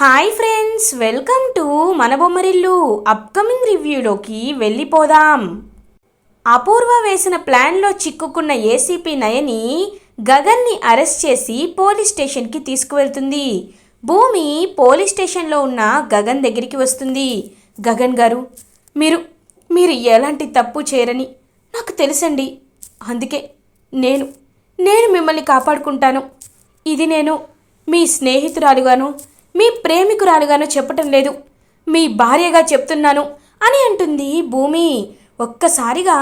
Hi friends welcome to మన Bommarillu upcoming రివ్యూలోకి వెళ్ళిపోదాం. అపూర్వ వేసిన ప్లాన్లో చిక్కుకున్న ఏసీపీ నయని గగన్ని అరెస్ట్ చేసి పోలీస్ స్టేషన్కి తీసుకువెళ్తుంది. భూమి పోలీస్ స్టేషన్లో ఉన్న గగన్ దగ్గరికి వస్తుంది. గగన్ గారు మీరు మీరు ఎలాంటి తప్పు చేయరని నాకు తెలుసండి. అందుకే నేను నేను మిమ్మల్ని కాపాడుకుంటాను. ఇది నేను మీ స్నేహితురాలుగాను మీ ప్రేమికురాలుగాను చెప్పటం లేదు. మీ భార్యగా చెప్తున్నాను అని అంటుంది భూమి. ఒక్కసారిగా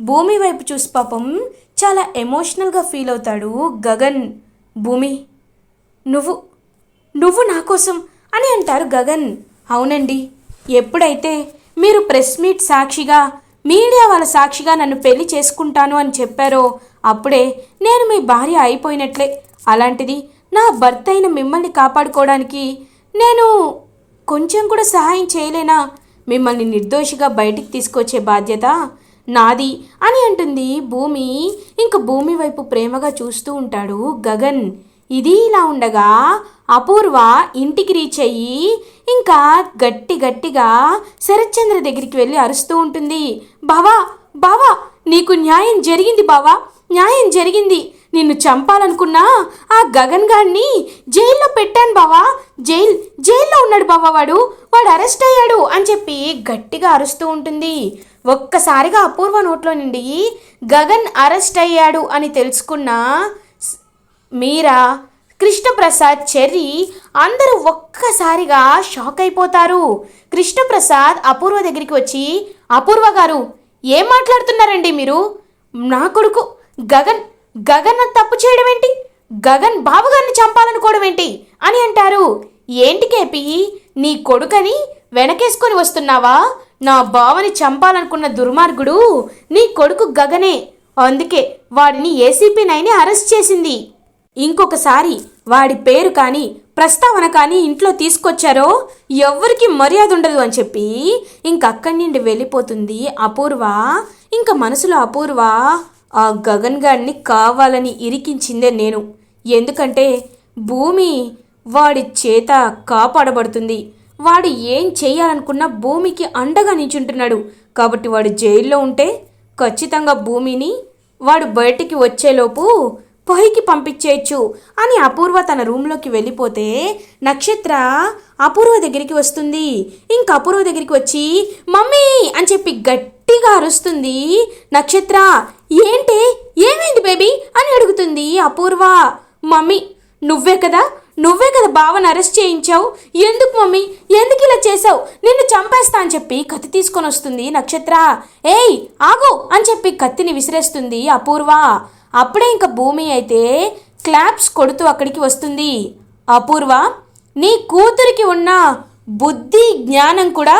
భూమి వైపు చూసి పాపం చాలా ఎమోషనల్గా ఫీల్ అవుతాడు గగన్. భూమి నువ్వు నువ్వు నా కోసం అని అంటారు గగన్. అవునండి ఎప్పుడైతే మీరు ప్రెస్ మీట్ సాక్షిగా మీడియా వాళ్ళ సాక్షిగా నన్ను పెళ్ళి చేసుకుంటాను అని చెప్పారో అప్పుడే నేను మీ భార్య అయిపోయినట్లే. అలాంటిది నా భర్త అయిన మిమ్మల్ని కాపాడుకోవడానికి నేను కొంచెం కూడా సహాయం చేయలేనా? మిమ్మల్ని నిర్దోషిగా బయటికి తీసుకొచ్చే బాధ్యత నాది అని అంటుంది భూమి. ఇంక భూమి వైపు ప్రేమగా చూస్తూ ఉంటాడు గగన్. ఇది ఇలా ఉండగా అపూర్వ ఇంటికి రీచ్ అయ్యి ఇంకా గట్టి గట్టిగా శరత్చంద్ర దగ్గరికి వెళ్ళి అరుస్తూ ఉంటుంది. బావా బావా నీకు న్యాయం జరిగింది బావా న్యాయం జరిగింది. నిన్ను చంపాలనుకున్నా ఆ గగన్ గాడిని జైల్లో పెట్టాను బావా. జైల్ జైల్లో ఉన్నాడు బావా వాడు. వాడు అరెస్ట్ అయ్యాడు అని చెప్పి గట్టిగా అరుస్తూ ఉంటుంది. ఒక్కసారిగా అపూర్వ నోట్లో నుండి గగన్ అరెస్ట్ అయ్యాడు అని తెలుసుకున్న మీరా కృష్ణప్రసాద్ చెర్రి అందరూ ఒక్కసారిగా షాక్ అయిపోతారు. కృష్ణప్రసాద్ అపూర్వ దగ్గరికి వచ్చి అపూర్వ గారు ఏం మాట్లాడుతున్నారండి మీరు? నా కొడుకు గగన్ గగన్ తప్పు చేయడం ఏంటి? గగన్ బాబుగారిని చంపాలనుకోవడం ఏంటి? అని అంటారు. ఏంటి కేపీ? నీ కొడుకని వెనకేసుకొని వస్తున్నావా? నా బావని చంపాలనుకున్న దుర్మార్గుడు నీ కొడుకు గగనే. అందుకే వాడిని ఏసీపీ నైని అరెస్ట్ చేసింది. ఇంకొకసారి వాడి పేరు కానీ ప్రస్తావన కానీ ఇంట్లో తీసుకొచ్చారో ఎవ్వరికి మర్యాద ఉండదు అని చెప్పి ఇంకక్కడి నుండి వెళ్ళిపోతుంది అపూర్వ. ఇంకా మనసులో అపూర్వ ఆ గగన్ గాడిని కావాలని ఇరికించిందే నేను. ఎందుకంటే భూమి వాడి చేత కాపాడబడుతుంది. వాడు ఏం చేయాలనుకున్న భూమికి అండగా నించుంటున్నాడు. కాబట్టి వాడు జైల్లో ఉంటే ఖచ్చితంగా భూమిని వాడు బయటికి వచ్చేలోపు పైకి పంపించేయచ్చు అని అపూర్వ తన రూమ్లోకి వెళ్ళిపోతే నక్షత్ర అపూర్వ దగ్గరికి వస్తుంది. ఇంక అపూర్వ దగ్గరికి వచ్చి మమ్మీ అని చెప్పి గట్టి గట్టిగా అరుస్తుంది. నక్షత్ర ఏంటి? ఏమైంది బేబీ? అని అడుగుతుంది అపూర్వ. మమ్మీ నువ్వే కదా? నువ్వే కదా బావని అరెస్ట్ చేయించావు? ఎందుకు మమ్మీ? ఎందుకు ఇలా చేసావు నిన్ను చంపేస్తా అని చెప్పి కత్తి తీసుకొని వస్తుంది నక్షత్ర. ఏయ్ ఆగు అని చెప్పి కత్తిని విసిరేస్తుంది అపూర్వ. అప్పుడే ఇంకా భూమి అయితే క్లాప్స్ కొడుతూ అక్కడికి వస్తుంది. అపూర్వ నీ కూతురికి ఉన్న బుద్ధి జ్ఞానం కూడా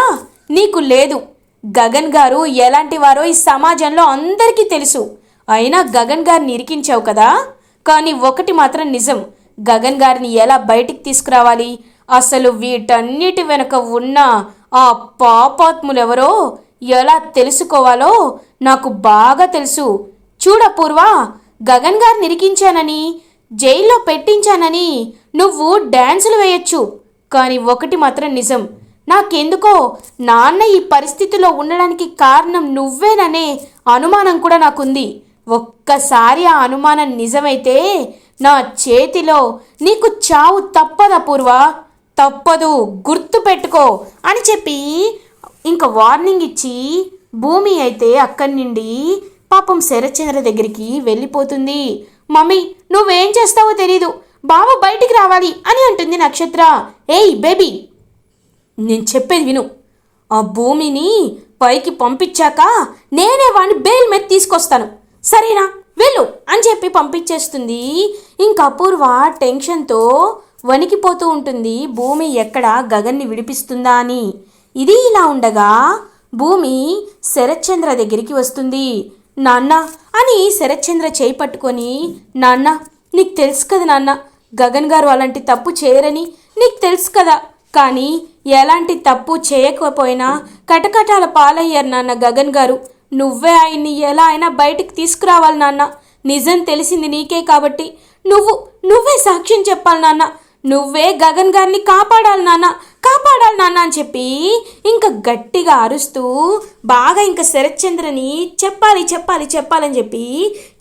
నీకు లేదు. గగన్ గారు ఎలాంటి వారో ఈ సమాజంలో అందరికీ తెలుసు. అయినా గగన్ గారిని ఇరికించావు కదా? కానీ ఒకటి మాత్రం నిజం. గగన్ గారిని ఎలా బయటికి తీసుకురావాలి? అసలు వీటన్నిటి వెనుక ఉన్న ఆ పాపాత్ములెవరో? ఎలా తెలుసుకోవాలో నాకు బాగా తెలుసు. చూడపూర్వ గగన్ గారిని ఇరికించానని జైల్లో పెట్టించానని నువ్వు డ్యాన్సులు వేయొచ్చు. కానీ ఒకటి మాత్రం నిజం. నాకెందుకో నాన్న ఈ పరిస్థితిలో ఉండడానికి కారణం నువ్వేననే అనుమానం కూడా నాకుంది. ఒక్కసారి ఆ అనుమానం నిజమైతే నా చేతిలో నీకు చావు తప్పదా పూర్వ? తప్పదు గుర్తు పెట్టుకో అని చెప్పి ఇంకా వార్నింగ్ ఇచ్చి భూమి అయితే అక్కడి నుండి పాపం శరచంద్ర దగ్గరికి వెళ్ళిపోతుంది. మమ్మీ నువ్వేం చేస్తావో తెలీదు. బావ బయటికి రావాలి అని అంటుంది నక్షత్ర. ఏయ్ బేబీ! నేను చెప్పేది విను. ఆ భూమిని పైకి పంపించాక నేనే వాడిని బెయిల్ మీద తీసుకొస్తాను. సరేనా? వెళ్ళు అని చెప్పి పంపించేస్తుంది. ఇంక అపూర్వ టెన్షన్తో వణికిపోతూ ఉంటుంది. భూమి ఎక్కడ గగన్ని విడిపిస్తుందా అని. ఇది ఇలా ఉండగా భూమి శరత్చంద్ర దగ్గరికి వస్తుంది. నాన్న! అని శరత్చంద్ర చేయి పట్టుకొని నాన్న! నీకు తెలుసు కదా నాన్న గగన్ గారు అలాంటి తప్పు చేయరని నీకు తెలుసు కదా. కానీ ఎలాంటి తప్పు చేయకపోయినా కటకటాల పాలయ్యారు నాన్న గగన్ గారు. నువ్వే ఆయన్ని ఎలా అయినా బయటికి తీసుకురావాలి నాన్న. నిజం తెలిసింది నీకే కాబట్టి. నువ్వు నువ్వే సాక్ష్యం చెప్పాలి నాన్న. నువ్వే గగన్ గారిని కాపాడాలి నాన్న. కాపాడాలి నాన్న అని చెప్పి ఇంకా గట్టిగా అరుస్తూ బాగా ఇంకా శరత్చంద్రని చెప్పాలి చెప్పాలి చెప్పాలని చెప్పి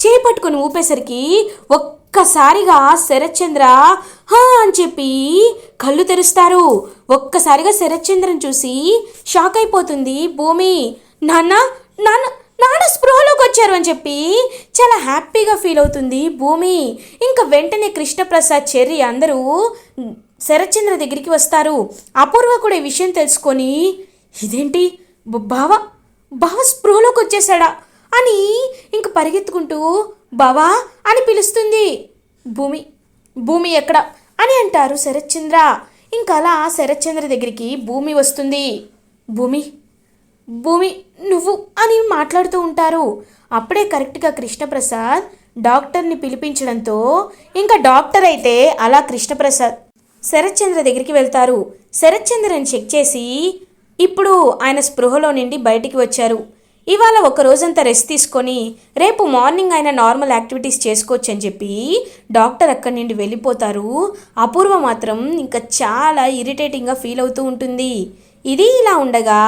చేపట్టుకుని ఊపేసరికి ఒక్కసారిగా శరత్చంద్ర హా అని చెప్పి కళ్ళు తెరుస్తారు. ఒక్కసారిగా శరత్చంద్రని చూసి షాక్ అయిపోతుంది భూమి. నాన్న నాన్న నాన్న స్పృహలోకి వచ్చారు అని చెప్పి చాలా హ్యాపీగా ఫీల్ అవుతుంది భూమి. ఇంకా వెంటనే కృష్ణప్రసాద్ చెర్రి అందరూ శరత్చంద్ర దగ్గరికి వస్తారు. అపూర్వ కూడా ఈ విషయం తెలుసుకొని ఇదేంటి? బావ బావ స్పృహలోకి వచ్చేసాడా అని ఇంక పరిగెత్తుకుంటూ బావా అని పిలుస్తుంది. భూమి భూమి ఎక్కడ? అని అంటారు శరత్చంద్ర. ఇంకా అలా శరత్చంద్ర దగ్గరికి భూమి వస్తుంది. భూమి భూమి నువ్వు అని మాట్లాడుతూ ఉంటారు. అప్పుడే కరెక్ట్గా కృష్ణప్రసాద్ డాక్టర్ని పిలిపించడంతో ఇంకా డాక్టర్ అయితే అలా కృష్ణప్రసాద్ శరత్చంద్ర దగ్గరికి వెళ్తారు. శరత్చంద్రని చెక్ చేసి ఇప్పుడు ఆయన స్పృహలో నుండి బయటికి వచ్చారు. ఇవాళ ఒక రోజంతా రెస్ట్ తీసుకొని రేపు మార్నింగ్ ఆయన నార్మల్ యాక్టివిటీస్ చేసుకోవచ్చు అని చెప్పి డాక్టర్ అక్కడి నుండి వెళ్ళిపోతారు. అపూర్వ మాత్రం ఇంకా చాలా ఇరిటేటింగ్గా ఫీల్ అవుతూ ఉంటుంది. ఇది ఇలా ఉండగా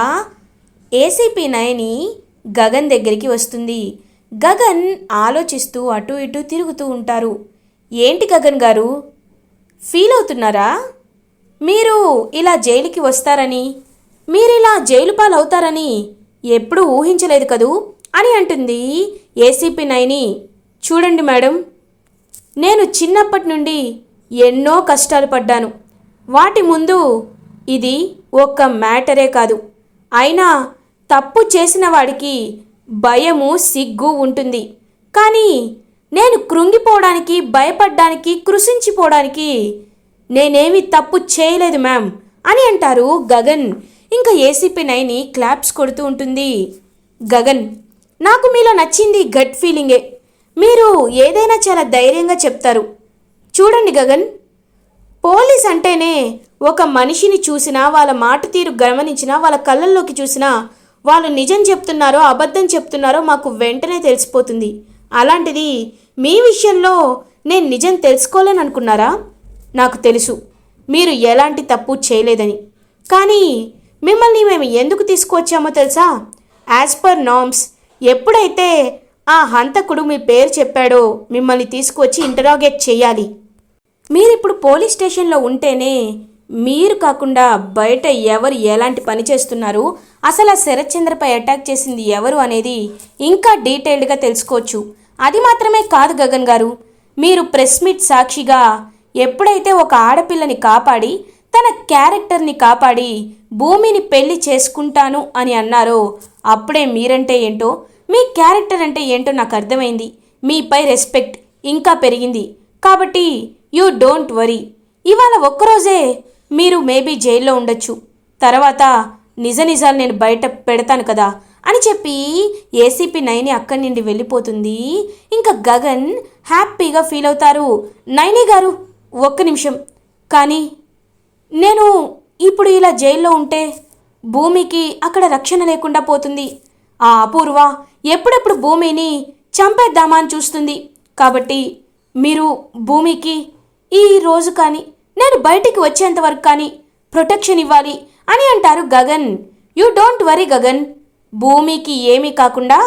ఏసీపీ నయని గగన్ దగ్గరికి వస్తుంది. గగన్ ఆలోచిస్తూ అటు ఇటు తిరుగుతూ ఉంటారు. ఏంటి గగన్ గారు? ఫీల్ అవుతున్నారా? మీరు ఇలా జైలుకి వస్తారని మీరు ఇలా జైలు పాలవుతారని ఎప్పుడూ ఊహించలేదు కదూ? అని అంటుంది ఏసీపీ నైని. చూడండి మేడం నేను చిన్నప్పటి నుండి ఎన్నో కష్టాలు పడ్డాను. వాటి ముందు ఇది ఒక్క మ్యాటరే కాదు. అయినా తప్పు చేసిన వాడికి భయము సిగ్గు ఉంటుంది. కానీ నేను కృంగిపోవడానికి భయపడ్డానికి కృషించిపోవడానికి నేనేమి తప్పు చేయలేదు మ్యామ్ అని అంటారు గగన్. ఇంకా ఏసీపీ నైని క్లాప్స్ కొడుతూ ఉంటుంది. గగన్ నాకు మీలో నచ్చింది గట్ ఫీలింగే. మీరు ఏదైనా చాలా ధైర్యంగా చెప్తారు. చూడండి గగన్ పోలీస్ అంటేనే ఒక మనిషిని చూసినా వాళ్ళ మాట తీరు గమనించినా వాళ్ళ కళ్ళల్లోకి చూసినా వాళ్ళు నిజం చెప్తున్నారో అబద్ధం చెప్తున్నారో మాకు వెంటనే తెలిసిపోతుంది. అలాంటిది మీ విషయంలో నేను నిజం తెలుసుకోలేను అనుకున్నారా? నాకు తెలుసు. మీరు ఎలాంటి తప్పు చేయలేదని. కానీ మిమ్మల్ని మేము ఎందుకు తీసుకువచ్చామో తెలుసా? యాజ్ పర్ నామ్స్ ఎప్పుడైతే ఆ హంతకుడు మీ పేరు చెప్పాడో మిమ్మల్ని తీసుకువచ్చి ఇంటరాగేట్ చేయాలి. మీరిప్పుడు పోలీస్ స్టేషన్లో ఉంటేనే మీరు కాకుండా బయట ఎవరు ఎలాంటి పని చేస్తున్నారు అసలు ఆ శరత్చంద్రపై అటాక్ చేసింది ఎవరు అనేది ఇంకా డీటెయిల్డ్గా తెలుసుకోవచ్చు. అది మాత్రమే కాదు గగన్ గారు మీరు ప్రెస్ మీట్ సాక్షిగా ఎప్పుడైతే ఒక ఆడపిల్లని కాపాడి తన క్యారెక్టర్ని కాపాడి భూమిని పెళ్ళి చేసుకుంటాను అని అన్నారో అప్పుడే మీరంటే ఏంటో మీ క్యారెక్టర్ అంటే ఏంటో నాకు అర్థమైంది. మీపై రెస్పెక్ట్ ఇంకా పెరిగింది. కాబట్టి యూ డోంట్ వరీ. ఇవాళ ఒక్కరోజే మీరు మేబీ జైల్లో ఉండొచ్చు. తర్వాత నిజ నిజాలు నేను బయట పెడతాను కదా అని చెప్పి ఏసీపీ నైని అక్కడి నుండి వెళ్ళిపోతుంది. ఇంకా గగన్ హ్యాపీగా ఫీల్ అవుతారు. నైని గారు ఒక్క నిమిషం. కానీ నేను ఇప్పుడు ఇలా జైల్లో ఉంటే భూమికి అక్కడ రక్షణ లేకుండా పోతుంది. ఆ అపూర్వ ఎప్పుడెప్పుడు భూమిని చంపేద్దామా అని చూస్తుంది. కాబట్టి మీరు భూమికి ఈ రోజు కానీ నేను బయటికి వచ్చేంత వరకు కానీ ప్రొటెక్షన్ ఇవ్వాలి అని అంటారు Gagan. You don't worry Gagan. భూమికి ఏమీ కాకుండా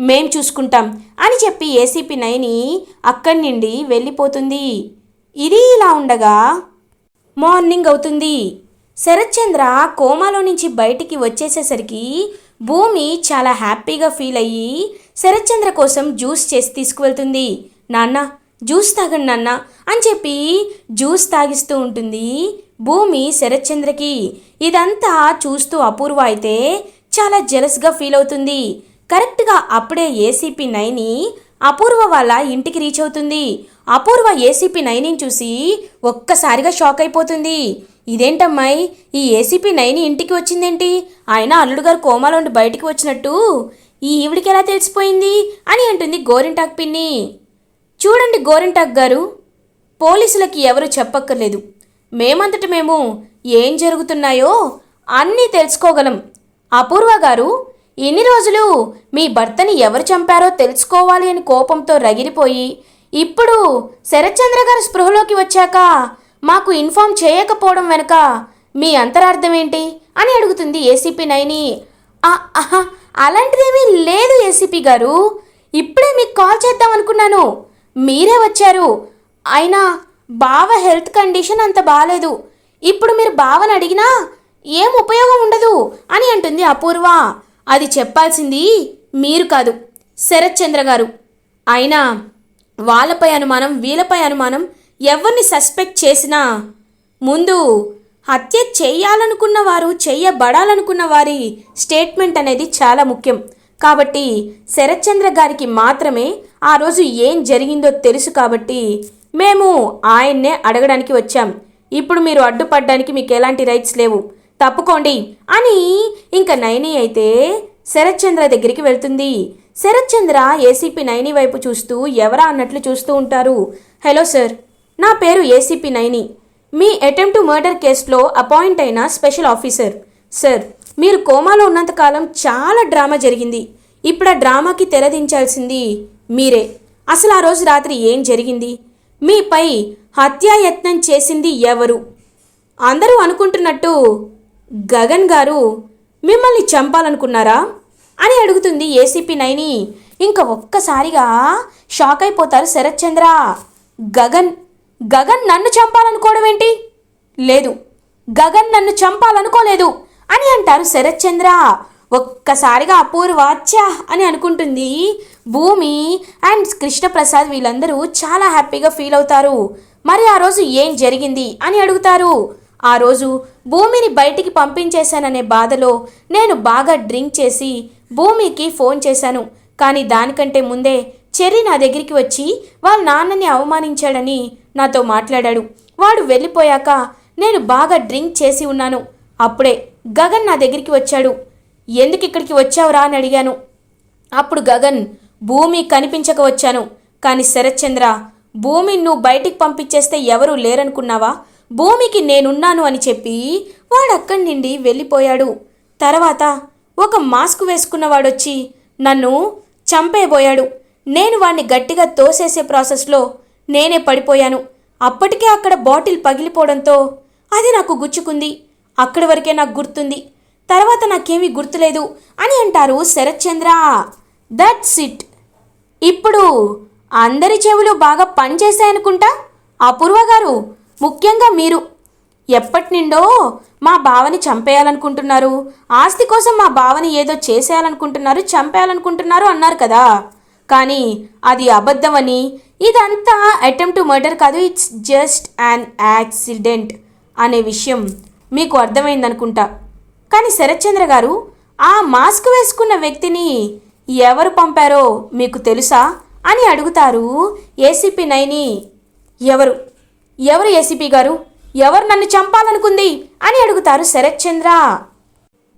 మేం చూసుకుంటాం అని చెప్పి ఏసీపీ నైని అక్కడి నుండి వెళ్ళిపోతుంది. ఇది ఇలా ఉండగా మార్నింగ్ అవుతుంది. శరత్చంద్ర కోమాలో నుంచి బయటికి వచ్చేసేసరికి భూమి చాలా హ్యాపీగా ఫీల్ అయ్యి శరత్చంద్ర కోసం జ్యూస్ చేసి తీసుకువెళ్తుంది. నాన్న జ్యూస్ తాగండి నాన్న అని చెప్పి జ్యూస్ తాగిస్తూ ఉంటుంది భూమి శరత్చంద్రకి. ఇదంతా చూస్తూ అపూర్వ అయితే చాలా జెలస్గా ఫీల్ అవుతుంది. కరెక్ట్గా అప్పుడే ఏసీపీ నైని అపూర్వ వాళ్ళ ఇంటికి రీచ్ అవుతుంది. అపూర్వ ఏసీపీ నైనిని చూసి ఒక్కసారిగా షాక్ అయిపోతుంది. ఇదేంటమ్మాయి ఈ ఏసీపీ నైని ఇంటికి వచ్చిందేంటి? ఆయన అల్లుడు గారు కోమాలోండి బయటికి వచ్చినట్టు ఈ ఈవిడికి ఎలా తెలిసిపోయింది అని అంటుంది గోరింటాక్ పిన్ని. చూడండి గోరింటాక్ గారు పోలీసులకి ఎవరు చెప్పక్కర్లేదు. మేమంతట మేము ఏం జరుగుతున్నాయో అన్నీ తెలుసుకోగలం. అపూర్వ గారు ఇన్ని రోజులు? మీ భర్తని ఎవరు చంపారో తెలుసుకోవాలి అని కోపంతో రగిలిపోయి ఇప్పుడు శరత్చంద్ర గారు స్పృహలోకి వచ్చాక మాకు ఇన్ఫామ్ చేయకపోవడం వెనుక మీ అంతరార్థం ఏంటి అని అడుగుతుంది ఏసీపీ నైని ఆహా, అలాంటిదేమీ లేదు ఏసీపీ గారు. ఇప్పుడే మీకు కాల్ చేద్దాం అనుకున్నాను. మీరే వచ్చారు. అయినా బావ హెల్త్ కండిషన్ అంత బాగాలేదు ఇప్పుడు మీరు బావని అడిగినా ఏం ఉపయోగం ఉండదు అని అంటుంది అపూర్వ. అది చెప్పాల్సింది మీరు కాదు శరత్చంద్ర గారు. అయినా వాళ్ళపై అనుమానం వీళ్ళపై అనుమానం ఎవరిని సస్పెక్ట్ చేసినా ముందు హత్య చేయాలనుకున్న వారు చేయబడాలనుకున్న వారి స్టేట్మెంట్ అనేది చాలా ముఖ్యం. కాబట్టి శరత్చంద్ర గారికి మాత్రమే ఆ రోజు ఏం జరిగిందో తెలుసు కాబట్టి మేము ఆయన్నే అడగడానికి వచ్చాం. ఇప్పుడు మీరు అడ్డుపడ్డానికి మీకు ఎలాంటి రైట్స్ లేవు. తప్పుకోండి అని ఇంకా నయని అయితే శరత్చంద్ర దగ్గరికి వెళ్తుంది. శరత్చంద్ర ఏసీపీ నైని వైపు చూస్తూ ఎవరా అన్నట్లు చూస్తూ ఉంటారు. హలో సార్ నా పేరు ఏసీపీ నైని మీ అటెంప్ట్ టు మర్డర్ కేసులో అపాయింట్ అయిన స్పెషల్ ఆఫీసర్. సార్ మీరు కోమాలో ఉన్నంతకాలం చాలా డ్రామా జరిగింది. ఇప్పుడు ఆ డ్రామాకి తెరదించాల్సింది మీరే. అసలు ఆ రోజు రాత్రి ఏం జరిగింది? మీపై హత్యాయత్నం చేసింది ఎవరు? అందరూ అనుకుంటున్నట్టు గగన్ గారు మిమ్మల్ని చంపాలనుకున్నారా? అని అడుగుతుంది ఏసీపీ నైని. ఇంకా ఒక్కసారిగా షాక్ అయిపోతారు శరత్ చంద్ర. గగన్ గగన్ నన్ను చంపాలనుకోవడం ఏంటి? లేదు గగన్ నన్ను చంపాలనుకోలేదు అని అంటారు శరత్ చంద్ర. ఒక్కసారిగా అపూర్వ ఛా అని అనుకుంటుంది భూమి అండ్ కృష్ణప్రసాద్ వీళ్ళందరూ చాలా హ్యాపీగా ఫీల్ అవుతారు. మరి ఆ రోజు ఏం జరిగింది? అని అడుగుతారు. ఆ రోజు భూమిని బయటికి పంపించేశాననే బాధలో నేను బాగా డ్రింక్ చేసి భూమికి ఫోన్ చేశాను. కానీ దానికంటే ముందే చెర్రి నా దగ్గరికి వచ్చి వాళ్ళ నాన్నని అవమానించాడని నాతో మాట్లాడాడు. వాడు వెళ్ళిపోయాక నేను బాగా డ్రింక్ చేసి ఉన్నాను. అప్పుడే గగన్ నా దగ్గరికి వచ్చాడు. ఎందుకు ఇక్కడికి వచ్చావురా? అని అడిగాను. అప్పుడు గగన్ భూమి కనిపించక వచ్చాను. కానీ శరత్చంద్ర భూమిని నువ్వు బయటికి పంపించేస్తే ఎవరూ లేరనుకున్నావా? భూమికి నేనున్నాను అని చెప్పి వాడక్కడి నుండి వెళ్ళిపోయాడు. తర్వాత ఒక మాస్క్ వేసుకున్నవాడొచ్చి నన్ను చంపేబోయాడు. నేను వాణ్ణి గట్టిగా తోసేసే ప్రాసెస్లో నేనే పడిపోయాను. అప్పటికే అక్కడ బాటిల్ పగిలిపోవడంతో అది నాకు గుచ్చుకుంది. అక్కడి వరకే నాకు గుర్తుంది. తర్వాత నాకేమీ గుర్తులేదు అని అంటారు శరత్చంద్ర. దట్స్ ఇట్ ఇప్పుడు అందరి చెవులు బాగా పనిచేశాయనుకుంటా? అపూర్వ గారు ముఖ్యంగా మీరు. ఎప్పటి నుండో మా బావని చంపేయాలనుకుంటున్నారు. ఆస్తి కోసం మా బావని ఏదో చేసేయాలనుకుంటున్నారు చంపేయాలనుకుంటున్నారు అన్నారు కదా. కానీ అది అబద్ధమని ఇదంతా అటెంప్ట్ మర్డర్ కాదు ఇట్స్ జస్ట్ యాన్ యాక్సిడెంట్ అనే విషయం మీకు అర్థమైందనుకుంటా. కానీ శరత్చంద్ర గారు ఆ మాస్క్ వేసుకున్న వ్యక్తిని ఎవరు పంపారో మీకు తెలుసా అని అడుగుతారు ఏసీపీ నైని ఎవరు? ఎవరు ఏసీపీ గారు? ఎవరు నన్ను చంపాలనుకుంది? అని అడుగుతారు శరత్చంద్ర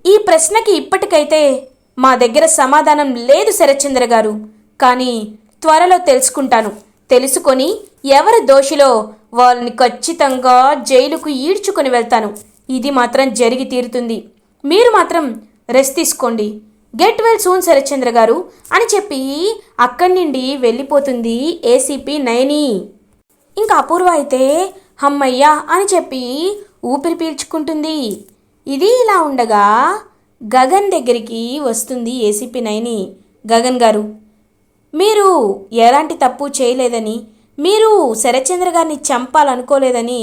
ఈ ప్రశ్నకి ఇప్పటికైతే మా దగ్గర సమాధానం లేదు శరత్చంద్ర గారు. కానీ త్వరలో తెలుసుకుంటాను. తెలుసుకొని ఎవరు దోషిలో వాళ్ళని ఖచ్చితంగా జైలుకు ఈడ్చుకొని వెళ్తాను. ఇది మాత్రం జరిగి తీరుతుంది. మీరు మాత్రం రెస్ట్ తీసుకోండి. గెట్ వెల్ సూన్ శరత్చంద్ర గారు అని చెప్పి అక్కడి నుండి వెళ్ళిపోతుంది ఏసీపీ నయని. ఇంకా అపూర్వ అయితే హమ్మయ్యా అని చెప్పి ఊపిరి పీల్చుకుంటుంది. ఇది ఇలా ఉండగా గగన్ దగ్గరికి వస్తుంది ఏసీపీ నైని గగన్ గారు మీరు ఎలాంటి తప్పు చేయలేదని మీరు శరత్చంద్ర గారిని చంపాలనుకోలేదని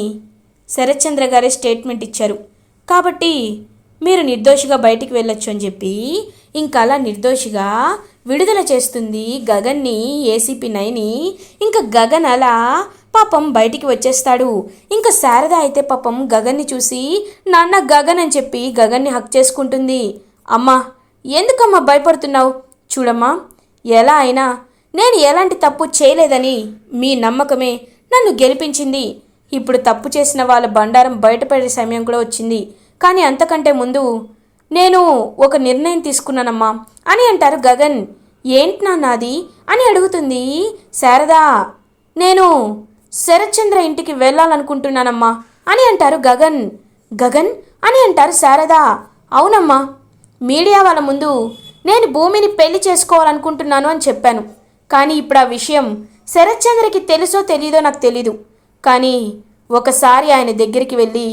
శరత్చంద్ర గారే స్టేట్మెంట్ ఇచ్చారు. కాబట్టి మీరు నిర్దోషిగా బయటికి వెళ్ళొచ్చు అని చెప్పి ఇంకా అలా నిర్దోషిగా విడుదల చేస్తుంది గగన్ని ఏసీపీ నైని ఇంకా గగన్ అలా పాపం బయటికి వచ్చేస్తాడు. ఇంకా శారద అయితే పాపం గగన్ని చూసి నాన్న గగన్ అని చెప్పి గగన్ని హక్ చేసుకుంటుంది. అమ్మా ఎందుకమ్మా భయపడుతున్నావు? చూడమ్మా ఎలా అయినా నేను ఎలాంటి తప్పు చేయలేదని మీ నమ్మకమే నన్ను గెలిపించింది. ఇప్పుడు తప్పు చేసిన వాళ్ళ బండారం బయటపడే సమయం కూడా వచ్చింది. కానీ అంతకంటే ముందు నేను ఒక నిర్ణయం తీసుకున్నానమ్మా అని అంటారు గగన్. ఏంటి నాన్నది అని అడుగుతుంది శారదా. నేను శరత్చంద్ర ఇంటికి వెళ్ళాలనుకుంటున్నానమ్మా అని అంటారు గగన్. గగన్ అని అంటారు శారదా. అవునమ్మా మీడియా వాళ్ళ ముందు నేను భూమిని పెళ్ళి చేసుకోవాలనుకుంటున్నాను అని చెప్పాను. కానీ ఇప్పుడు ఆ విషయం శరత్చంద్రకి తెలుసో తెలీదో నాకు తెలీదు. కానీ ఒకసారి ఆయన దగ్గరికి వెళ్ళి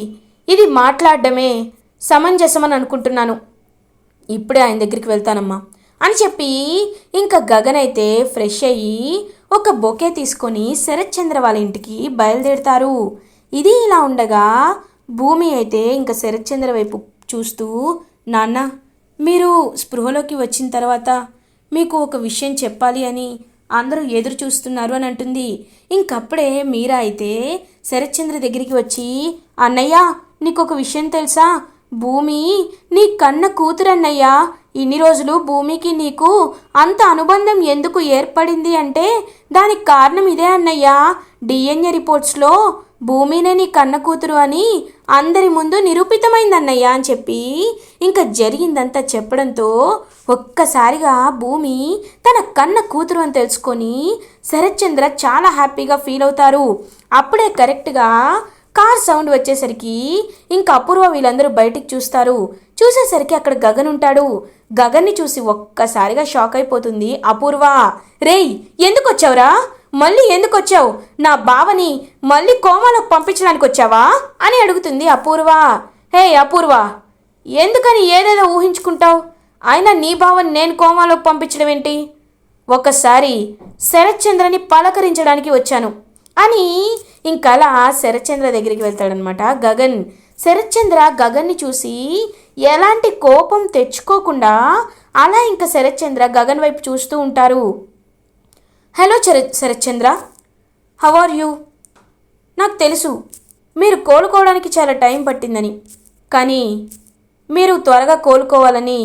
ఇది మాట్లాడడమే సమంజసమని అనుకుంటున్నాను. ఇప్పుడే ఆయన దగ్గరికి వెళ్తానమ్మా అని చెప్పి ఇంకా గగన్ అయితే ఫ్రెష్ అయ్యి ఒక బొకే తీసుకొని శరత్ చంద్ర వాళ్ళ ఇంటికి బయలుదేరుతారు. ఇది ఇలా ఉండగా భూమి అయితే ఇంకా శరత్ చంద్ర వైపు చూస్తూ నాన్న మీరు స్పృహలోకి వచ్చిన తర్వాత మీకు ఒక విషయం చెప్పాలి అని అందరూ ఎదురు చూస్తున్నారు అని అంటుంది. ఇంకప్పుడే మీరా అయితే శరత్చంద్ర దగ్గరికి వచ్చి అన్నయ్య నీకు ఒక విషయం తెలుసా? భూమి నీ కన్న కూతురన్నయ్యా ఇన్ని రోజులు భూమికి నీకు అంత అనుబంధం ఎందుకు ఏర్పడింది అంటే దానికి కారణం ఇదే అన్నయ్యా. డిఎన్ఏ రిపోర్ట్స్లో భూమినే నీ కన్న కూతురు అని అందరి ముందు నిరూపితమైందన్నయ్య అని చెప్పి ఇంకా జరిగిందంతా చెప్పడంతో ఒక్కసారిగా భూమి తన కన్న కూతురు అని తెలుసుకొని శరత్చంద్ర చాలా హ్యాపీగా ఫీల్ అవుతారు. అప్పుడే కరెక్ట్గా కార్ సౌండ్ వచ్చేసరికి ఇంకా అపూర్వ వీళ్ళందరూ బయటికి చూస్తారు. చూసేసరికి అక్కడ గగన్ ఉంటాడు గగన్ని చూసి ఒక్కసారిగా షాక్ అయిపోతుంది అపూర్వ. రేయ్ ఎందుకు వచ్చావురా మళ్ళీ ఎందుకు వచ్చావు నా బావని మళ్ళీ కోమాలోకి పంపించడానికి వచ్చావా? అని అడుగుతుంది అపూర్వ. హే అపూర్వ ఎందుకని ఏదేదో ఊహించుకుంటావు? అయినా నీ బావని నేను కోమాలోకి పంపించడం ఏంటి ఒకసారి శరత్చంద్రని పలకరించడానికి వచ్చాను. అని ఇంకలా శరత్చంద్ర దగ్గరికి వెళ్తాడనమాట గగన్. శరత్చంద్ర గగన్ని చూసి ఎలాంటి కోపం తెచ్చుకోకుండా అలా ఇంకా శరత్చంద్ర గగన్ వైపు చూస్తూ ఉంటారు. హలో చర శరత్చంద్ర హౌ ఆర్ యూ? నాకు తెలుసు మీరు కోలుకోవడానికి చాలా టైం పట్టిందని కానీ మీరు త్వరగా కోలుకోవాలని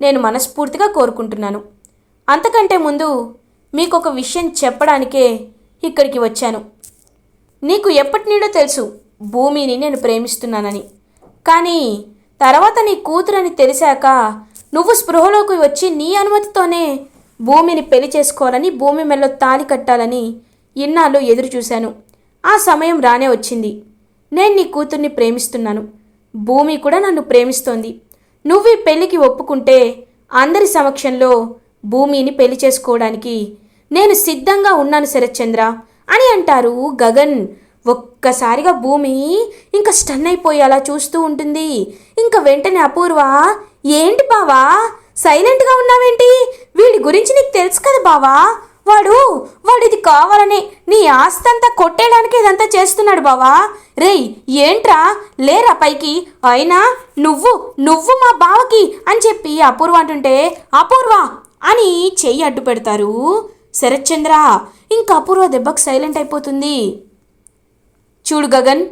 నేను మనస్ఫూర్తిగా కోరుకుంటున్నాను. అంతకంటే ముందు మీకు ఒక విషయం చెప్పడానికే ఇక్కడికి వచ్చాను. నీకు ఎప్పటి నుండో తెలుసు భూమిని నేను ప్రేమిస్తున్నానని కానీ తర్వాత నీ కూతురని తెలిసాక నువ్వు స్పృహలోకి వచ్చి నీ అనుమతితోనే భూమిని పెళ్ళి చేసుకోవాలని భూమి మెల్లో తాలి కట్టాలని ఇన్నాళ్ళు ఎదురు చూశాను. ఆ సమయం రానే వచ్చింది. నేను నీ కూతుర్ని ప్రేమిస్తున్నాను. భూమి కూడా నన్ను ప్రేమిస్తోంది. నువ్వు ఈ పెళ్ళికి ఒప్పుకుంటే అందరి సమక్షంలో భూమిని పెళ్ళి చేసుకోవడానికి నేను సిద్ధంగా ఉన్నాను శరత్చంద్ర అని అంటారు గగన్. ఒక్కసారిగా భూమి ఇంకా స్టన్ అయిపోయి అలా చూస్తూ ఉంటుంది. ఇంకా వెంటనే అపూర్వ ఏంటి బావా? సైలెంట్గా ఉన్నావేంటి? వీడి గురించి నీకు తెలుసు కదా బావా? వాడు వాడు ఇది కావాలని నీ ఆస్తంతా కొట్టేయడానికి ఇదంతా చేస్తున్నాడు బావా. రేయ్ ఏంట్రా? లేరా పైకి? అయినా నువ్వు నువ్వు మా బావకి అని చెప్పి అపూర్వ అంటుంటే అపూర్వ! అని చెయ్యి అడ్డు పెడతారు శరత్చంద్ర. ఇంకా అపూర్వ దెబ్బకు సైలెంట్ అయిపోతుంది. చూడు గగన్.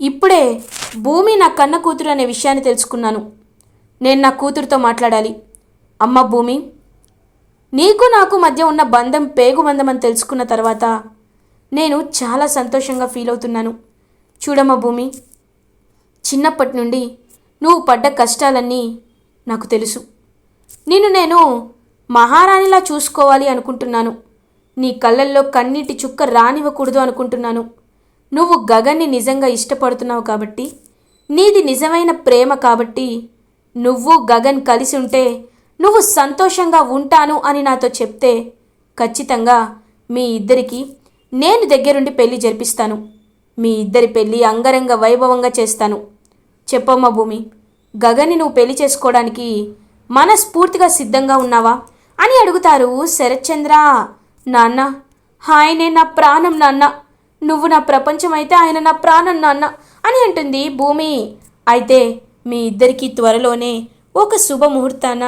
ఇప్పుడే భూమి నా కన్న కూతురు అనే విషయాన్ని తెలుసుకున్నాను. నేను నా కూతురుతో మాట్లాడాలి. అమ్మ భూమి నీకు నాకు మధ్య ఉన్న బంధం పేగు బంధం అని తెలుసుకున్న తర్వాత నేను చాలా సంతోషంగా ఫీల్ అవుతున్నాను. చూడమ్మ భూమి చిన్నప్పటి నుండి నువ్వు పడ్డ కష్టాలన్నీ నాకు తెలుసు. నిన్ను నేను మహారాణిలా చూసుకోవాలి అనుకుంటున్నాను. నీ కళ్ళల్లో కన్నీటి చుక్క రానివ్వకూడదు అనుకుంటున్నాను. నువ్వు గగన్ని నిజంగా ఇష్టపడుతున్నావు కాబట్టి నీది నిజమైన ప్రేమ కాబట్టి నువ్వు గగన్ కలిసి ఉంటే నువ్వు సంతోషంగా ఉంటాను అని నాతో చెప్తే ఖచ్చితంగా మీ ఇద్దరికి నేను దగ్గరుండి పెళ్ళి జరిపిస్తాను. మీ ఇద్దరి పెళ్ళి అంగరంగ వైభవంగా చేస్తాను. చెప్పమ్మా భూమి గగన్ని నువ్వు పెళ్ళి చేసుకోవడానికి మనస్ఫూర్తిగా సిద్ధంగా ఉన్నావా అని అడుగుతారు శరత్చంద్ర. నాన్న ఆయనే నా ప్రాణం నాన్న. నువ్వు నా ప్రపంచం అయితే ఆయన నా ప్రాణం నాన్న అని అంటుంది భూమి. అయితే మీ ఇద్దరికీ త్వరలోనే ఒక శుభముహూర్తాన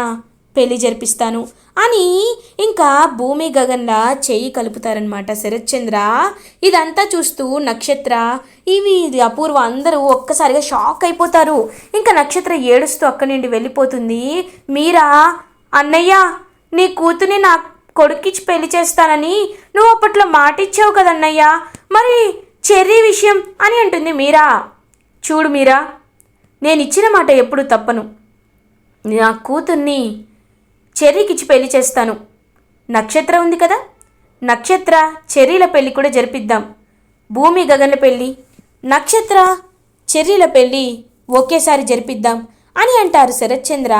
పెళ్ళి జరిపిస్తాను అని ఇంకా భూమి గగన్లా చెయ్యి కలుపుతారనమాట శరత్చంద్ర ఇదంతా చూస్తూ నక్షత్ర ఇవి ఇది అపూర్వ అందరూ ఒక్కసారిగా షాక్ అయిపోతారు. ఇంకా నక్షత్ర ఏడుస్తూ అక్కడి నుండి వెళ్ళిపోతుంది. మీరా అన్నయ్య నీ కూతుని నా కొడుకిచ్చి పెళ్ళి చేస్తానని నువ్వు అప్పట్లో మాట ఇచ్చావు మరి చెర్రీ విషయం అని అంటుంది మీరా. చూడు మీరా నేను ఇచ్చిన మాట ఎప్పుడు తప్పను. నా కూతుర్ని చెర్రీకిచ్చి పెళ్ళి చేస్తాను. నక్షత్ర ఉంది కదా నక్షత్ర చెర్రీల పెళ్ళి కూడా జరిపిద్దాం. భూమి గగన్ల పెళ్ళి నక్షత్ర చెర్రీల పెళ్ళి ఒకేసారి జరిపిద్దాం అని అంటారు శరత్చంద్ర.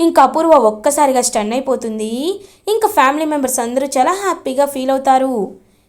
ఇంకా అపూర్వ ఒక్కసారిగా స్టన్ అయిపోతుంది. ఇంకా ఫ్యామిలీ మెంబర్స్ అందరూ చాలా హ్యాపీగా ఫీల్ అవుతారు.